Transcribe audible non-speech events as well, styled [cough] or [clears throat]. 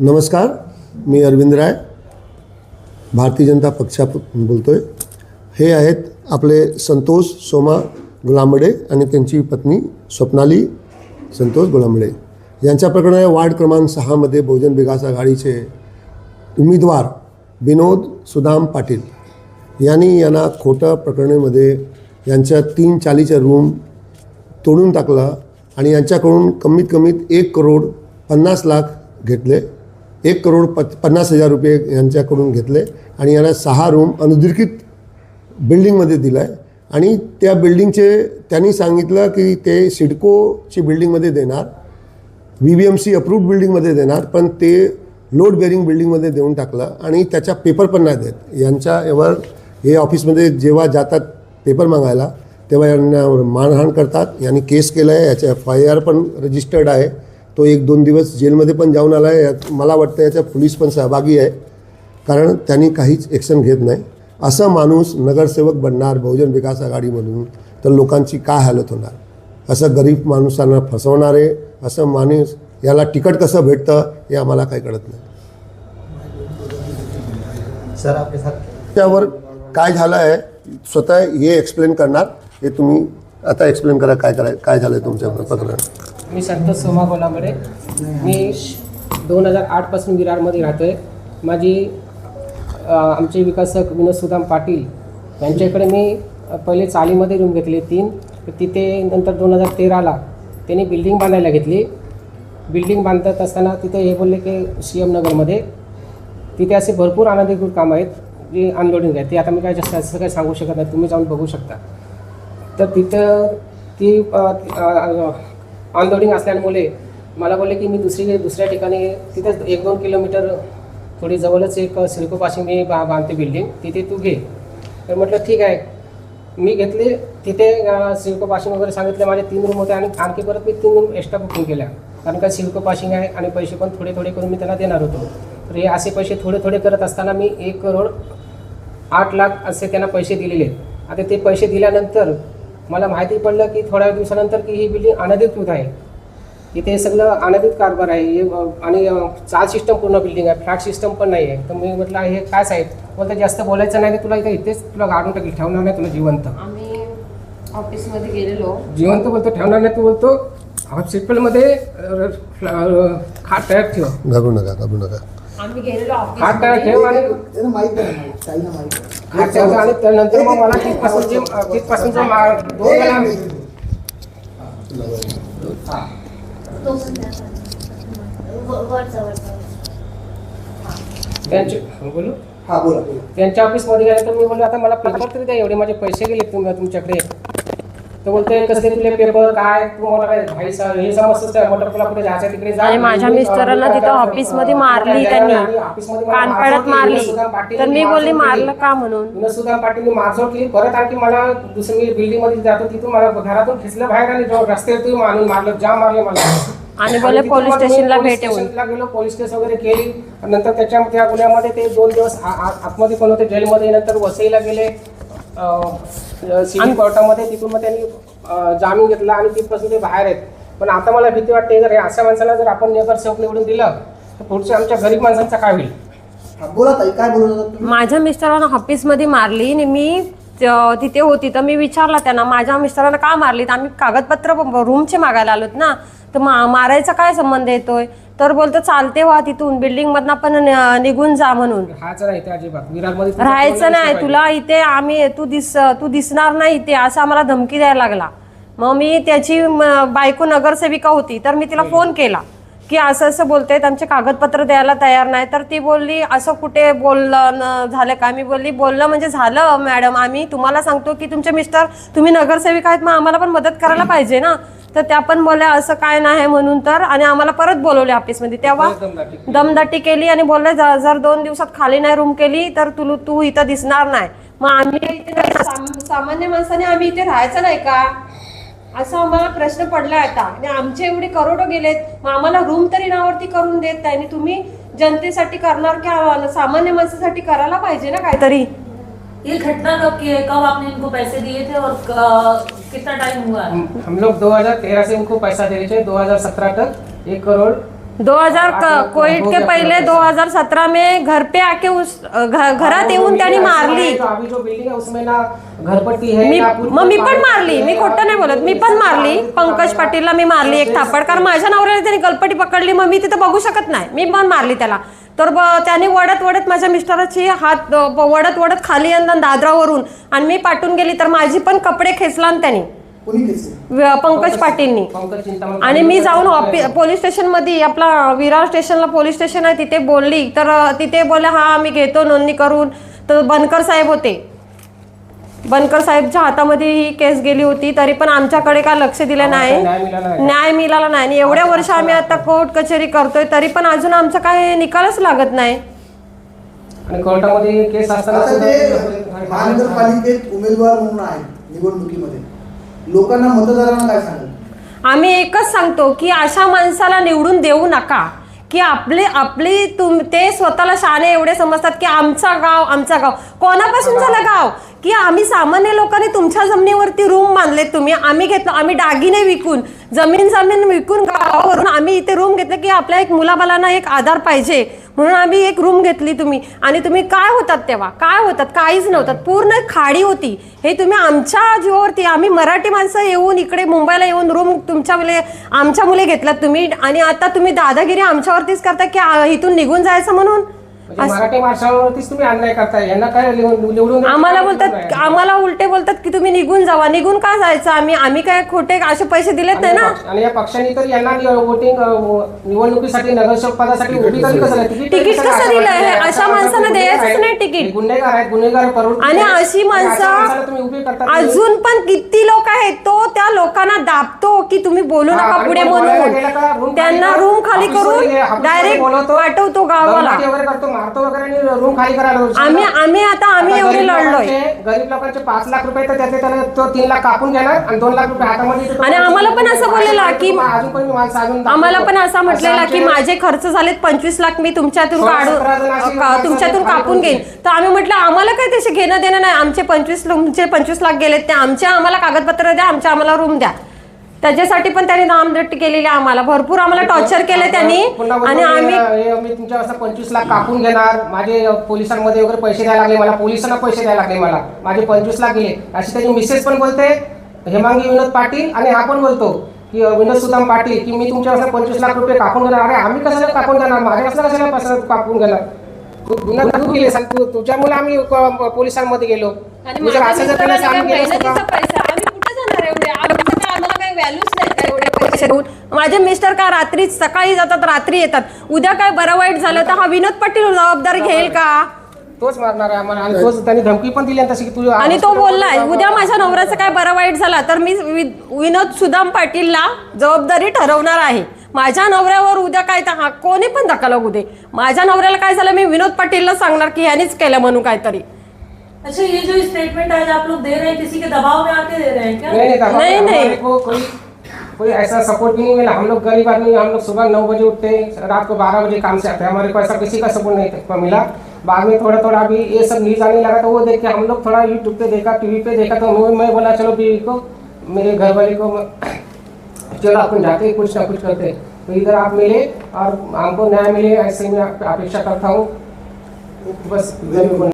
नमस्कार मी अरविंद राय भारतीय जनता पक्षा बोलतो आहे हे आहेत आपले संतोष सोमा गुलामडे आणि त्यांची पत्नी स्वप्नाली संतोष गुलामडे. यांच्या प्रकरणाने वार्ड क्रमांक सहामध्ये बहुजन विकास आघाडीचे उमेदवार विनोद सुदाम पाटील यांनी यांना खोटं प्रकरणेमध्ये यांच्या तीन चालीच्या रूम तोडून टाकला आणि यांच्याकडून कमीत कमीत एक करोड पन्नास लाख घेतले. एक करोड प पन्नास हजार रुपये यांच्याकडून घेतले आणि यांना सहा रूम अनधिकृत बिल्डिंगमध्ये दिला आहे आणि त्या बिल्डिंगचे त्यांनी सांगितलं की ते सिडकोची बिल्डिंगमध्ये देणार V B M C approved बिल्डिंगमध्ये देणार पण ते लोड बेरिंग बिल्डिंगमध्ये देऊन टाकलं आणि त्याच्या पेपर पण नाही देत. यांच्यावर हे ऑफिसमध्ये जेव्हा जातात पेपर मागायला तेव्हा यांना मारहाण करतात. यांनी केस केलं आहे याच्या एफ आय आर पण रजिस्टर्ड आहे. तो एक दोन दिवस जेलमध्ये पण जाऊन आला आहे मला वाटतं याच्या पोलीस पण सहभागी आहे. कारण त्यांनी काहीच ॲक्शन घेत नाही. असा माणूस नगरसेवक बनणार बहुजन विकास आघाडीमधून तर लोकांची काय हालत होणार? असं गरीब माणसांना फसवणारे असं माणूस याला तिकट कसं भेटतं हे आम्हाला काही कळत नाही. सर त्यावर काय झालं आहे स्वतः हे एक्सप्लेन करणार. हे तुम्ही आता एक्सप्लेन करा काय कराय काय झालं आहे तुमच्या प्रकरणात? मी संतोष सोमा कोलांबडे मी दोन हजार आठपासून विरारमध्ये राहतो आहे माझी आमचे विकासक विनोद सुदाम पाटील यांच्याकडे मी पहिले चालीमध्ये रूम घेतले तीन. तर तिथे नंतर दोन हजार तेराला त्यांनी बिल्डिंग बांधायला घेतली. बिल्डिंग बांधत असताना तिथे हे बोलले की सी एम नगरमध्ये. तिथे असे भरपूर अनधिकृत कामं आहेत जी अनलोडिंग आहे ते आता मी काय जास्त असं काही सांगू शकत नाही. तुम्ही जाऊन बघू शकता. तर तिथं ती ऑनलोडिंग असल्यामुळे मला बोलले की मी दुसरी दुसऱ्या ठिकाणी तिथेच एक दोन किलोमीटर थोडी जवळच एक सिल्कोपाशी मी बा बांधते बिल्डिंग तिथे तू घे. तर म्हटलं ठीक आहे. मी घेतले. तिथे अ, पाशिंग वगैरे सांगितले माझे तीन रूम होते आणि आणखी परत मी तीन रूम एक्स्ट्रा बुकिंग केल्या. कारण का सिल्को पाशिंग आहे आणि पैसे पण थोडे थोडे करून मी त्यांना देणार होतो. तर हे असे पैसे थोडे थोडे करत असताना मी एक करोड आठ लाख असे त्यांना पैसे दिलेले आता ते पैसे दिल्यानंतर मला माहिती पडलं की थोड्या दिवसानंतर की ही बिल्डिंग अनधिकृत आहे. इथे सगळं अनधिकृत कारभार आहे. हे, आणि चाल सिस्टम पूर्ण बिल्डिंग आहे. फ्लॅट सिस्टम पण नाही आहे. तर मी म्हटलं हे काय साहेब? बोलतं जास्त बोलायचं नाही. तर तुला इथे इथेच तुला गाडून टाकेल ठेवणार नाही तुला जिवंत. आम्ही ऑफिसमध्ये गेलेलो. जिवंत बोलतो ठेवणार नाही तू बोलतो. हॉस्पिटलमध्ये खाट तयार ठेव. घाबरू नका घाबरू नका. आम्ही गेलेलो खाट तयार ठेव आणि माहीत आहे. आणि त्यानंतर मग मला दोन वेळा त्याचा. त्यांचे बोलू हा बोला त्यांच्या ऑफिसमध्ये गेले तर मी बोललो आता मला पेपर तरी द्या एवढे माझे पैसे गेले तुम तुमच्याकडे तर बोलतोय कसले तुले पेपर काय? तू मला काय भाई हे समजतच काय मोटर तुला कुठे जायचं तिकडे जा. आणि माझ्या मिस्टरांना तिथं ऑफिसमध्ये मारली त्यांनी. कानपाड्यात मारली तर मी बोलली मारलं का म्हणून? सुद्धा पाटील केली परत आणखी मला दुसरी बिल्डिंगमध्ये जातो तिथून मला घरातून खेचलं बाहेर आणि रस्त्यातून आणून मारलं जाम मारले मला. आणि बोलले पोलीस मी स्टेशनला पोलीस भेट येऊन. स्टेशनला गेलो पोलीस केस वगैरे केली. नंतर त्याच्या त्या गुन्ह्यामध्ये ते दोन दिवस आतमध्ये पण होते जेलमध्ये. नंतर वसईला गेले. सिव्हिल कोर्टामध्ये तिथून मग त्यांनी जामीन घेतला आणि तिथपासून ते बाहेर आहेत. पण आता मला भीती वाटते जर हे अशा माणसाला जर आपण नगरसेवक निवडून दिलं तर पुढच्या आमच्या गरीब माणसांचा काय होईल? हा, बोला ताई काय बोलत होता तुम्ही? माझ्या मिस्टरांना ऑफिसमध्ये मारली आणि मी त- तिथे होती तर मी विचारला त्यांना माझ्या मिस्टरांना का मारली तर आम्ही कागदपत्र रूमचे मागायला आलोत ना. तर मा मारायचा काय संबंध येतोय? तर बोलतो चालते व्हा तिथून बिल्डिंग मधनं पण न- निघून जा म्हणून. राहायचं नाही अजिबात. विरारमध्ये राहायचं तुला इथे आम्ही तू दिस तू दिसणार नाही इथे असं आम्हाला धमकी द्यायला लागला. मग मी त्याची म, बायको नगरसेविका होती तर मी तिला फोन केला की असं असं बोलतायत आमचे कागदपत्र द्यायला तयार नाही. तर ती बोलली असं कुठे बोललं न- झालं का मी बोलली बोललं म्हणजे झालं मॅडम आम्ही तुम्हाला सांगतो की तुमचे मिस्टर तुम्ही नगरसेविका आहेत मग आम्हाला पण मदत करायला [clears throat] पाहिजे ना. तर त्या पण बोलल्या असं काय नाही म्हणून तर. आणि आम्हाला परत बोलवले ऑफिसमध्ये. तेव्हा दमदाटी. केली. आणि बोलले "ज- जर दोन दिवसात खाली नाही रूम केली तर तू तू इथं दिसणार नाही. मग आम्ही इथे साम- सामान्य माणसाने आम्ही इथे राहायचं नाही का? असं आम्हाला प्रश्न पडला आता. आणि आमचे एवढे करोडो गेलेत. मग आम्हाला रूम तरी नावरती करून देत नाही. आणि तुम्ही जनतेसाठी करणार की आम्हाला सामान्य माणसासाठी करायला पाहिजे ना काहीतरी. ये घटना कब की? है कब आपने इनको पैसे दिए थे और क- कितना टाइम हुआ? है हम हम लोग 2013 से इनको पैसा दे रहे थे 2017 तक एक करोड़। 2000 क- कोविड के पहले 2017 में घर पे आके उस घरात येऊन त्यांनी मारली। अभी जो बिल्डिंग है उसमें ना घरपट्टी है मी मग मी पण मारली मी खोटं नाही बोलत मी पण मारली पंकज पाटीलला मी मारली एक थापड कारण माझ्या नवऱ्याला त्यांनी गलपटी पकडली मग मी तिथं बघू शकत नाही मी पण मारली त्याला. तर ब- त्याने वडत वडत माझ्या मिस्टराची हात वडत वडत खाली आणलं दादरावरून. आणि मी पाठून गेली तर माझी पण कपडे खेचला त्याने. पंकज पाटीलनी. आणि मी जाऊन पोलीस स्टेशनमध्ये आपला विरार स्टेशनला पोलीस स्टेशन आहे तिथे बोलली. तर तिथे बोलले हा मी घेतो नोंदणी करून. तर बनकर साहेब होते. बनकर साहेबच्या हातामध्ये ही केस गेली होती तरी पण आमच्याकडे काय लक्ष दिलं नाही. न्याय मिळाला नाही. आणि एवढ्या वर्ष आम्ही आता कोर्ट कचेरी करतोय तरी पण अजून आमचा काय निकालच लागत नाही. आणि कोर्टामध्ये केस असताना आता सुद्धा- ते महानगरपालिकेत उमेदवार म्हणून आहेत निवडणुकीमध्ये. लोकांना मतदारांना काय सांगाल आम्ही एकच सांगतो की अशा माणसाला निवडून देऊ नका. की आपले आपली तुम ते स्वतःला शाणे एवढे समजतात की आमचा गाव आमचा गाव. कोणापासून झालं गाव? की आम्ही सामान्य लोकांनी तुमच्या जमिनीवरती रूम बांधले तुम्ही. आम्ही घेतलो आम्ही दागिने विकून जमीन जमीन विकून गावावरून आम्ही इथे रूम घेतलं की आपल्या एक मुलाबालांना एक आधार पाहिजे. म्हणून आम्ही एक रूम घेतली तुम्ही. आणि तुम्ही काय होतात तेव्हा? काय होतात? काहीच नव्हतात पूर्ण खाडी होती. हे तुम्ही आमच्या जीवावरती आम्ही मराठी माणसं येऊन इकडे मुंबईला येऊन रूम तुमच्या मुले आमच्या मुले घेतलात तुम्ही. आणि आता तुम्ही दादागिरी आमच्यावरतीच करता की आ, इथून निघून जायचं म्हणून? म्हणजे मराठी माणसावरतीच तुम्ही अन्याय करताय. यांना काय निवडून आम्हाला बोलतात. आम्हाला उलटे बोलतात की निघून जावा निघून का जायचं आम्ही आम्ही काय खोटे असे पैसे दिलेत नाही ना आणि या पक्षांनी तर यांना वोटिंग निवडणुकीसाठी नगरसेवक पदासाठी उभी तरी कसं नाही? तिकीट कसं नाही? दिलंय? अशा माणसांना द्यायचंच आहेत. नाही तिकीट. गुन्हेगार आहेत गुन्हेगार प्रवृत्ती आणि. अशी तुम्ही उभी माणसं करता अजून पण किती लोक आहेत तो त्या लोकांना दाबतो की तुम्ही बोलू नका पुढे? म्हणून त्यांना रूम खाली करून डायरेक्ट पाठवतो गावाला दमदाटी वगैरे करतो मारतो वगैरे आणि रूम खाली करायला लावतो. आम्ही आम्ही आता आम्ही एवढे लढलोय गरीब लोकांचे पाच लाख रुपये तर त्याचे त्याला तो तीन लाख कापून घेणार आणि दोन लाख रुपये हातामध्ये. आणि आम्हाला पण असं बोललेलं की अजून पण मी माणसं अजून दाखवतो. आम्हाला पण असं म्हटलेलं की माझे खर्च झालेत पंचवीस लाख मी तुमच्यातून काढून तुमच्यातून कापून घेईन तर आम्ही म्हटलं आम्हाला काय त्याचे घेणं देणं नाही आमचे पंचवीस तुमचे पंचवीस लाख गेलेत ते आमच्या आम्हाला कागदपत्र द्या आमच्या आम्हाला रूम द्या त्याच्यासाठी पण त्यांनी नामदट्टी केलेली आम्हाला. भरपूर आम्हाला टॉर्चर केले त्यांनी. पुन्हा आणि आम्ही हे- हे मी तुमच्या असं पंचवीस लाख कापून घेणार. माझे पोलिसांमध्ये वगैरे पैसे द्यायला लागले मला पोलिसांना पैसे द्यायला लागले मला. माझे पंचवीस लाख गेले. अशी त्याची मिसेस पण बोलते हेमांगी विनोद पाटील आणि हा पण बोलतो की अ, विनोद सुदाम पाटील की मी तुमच्या असं पंचवीस लाख रुपये कापून घेणार. अरे आम्ही कशाला कापून घेणार? माझ्या कसं कशाला पैसा कापून घेणार? तू गुन्हा तू केले सांग तू तुझ्यामुळे आम्ही क- पोलिसांमध्ये गेलो. आणि माझ्या असं जर केलं मिस्टरांनी आम्ही काय गेलो असतो का? मेहनतीचा पैसा आम्ही कुठे जाणार एवढे? माझे मिस्टर का रात्री सकाळी जातात रात्री येतात. उद्या काय बरं वाईट झालं तर हा विनोद पाटील जबाबदारी घेईल का? तोच मारणार आहे आम्हाला. आणि तोच त्यांनी धमकी पण दिली आणि तशी की तू आणि तो बोललाय उद्या माझ्या नवऱ्याचं काय बरं वाईट झाला तर मी वि- विनोद सुदाम पाटीलला जबाबदारी ठरवणार आहे. माझ्या नवऱ्यावर उद्या काय तर हा कोणी पण धक्का लागू दे. माझ्या नवऱ्याला काय झालं मी विनोद पाटीलला सांगणार की ह्यानीच केलं म्हणून काहीतरी. अच्छा ये जो स्टेटमेंट आज आप लोग दे रहे हैं किसी के दबाव में आके दे रहे हैं क्या? नहीं नहीं दबाव नहीं, नहीं। को कोई कोई ऐसा सपोर्ट भी नहीं मिला। हम लोग गरीब आदमी हम लोग सुबह नौ बजे उठते हैं रात को बारह बजे काम से आते हैं। हमारे को ऐसा किसी का सपोर्ट नहीं था- मिला। बाद में थोड़ा थोड़ा अभी ये सब न्यूज़ आने लगा तो वो देख के हम लोग थोड़ा यूट्यूब पे देखा टीवी पे देखा तो मैं मैं बोला चलो बीवी को मेरे घर वाले को चलो अपन जाके कुछ ना कुछ करते तो इधर आप मिले और हमको न्याय मिले ऐसे मैं अपेक्षा करता हूँ। बस गरीब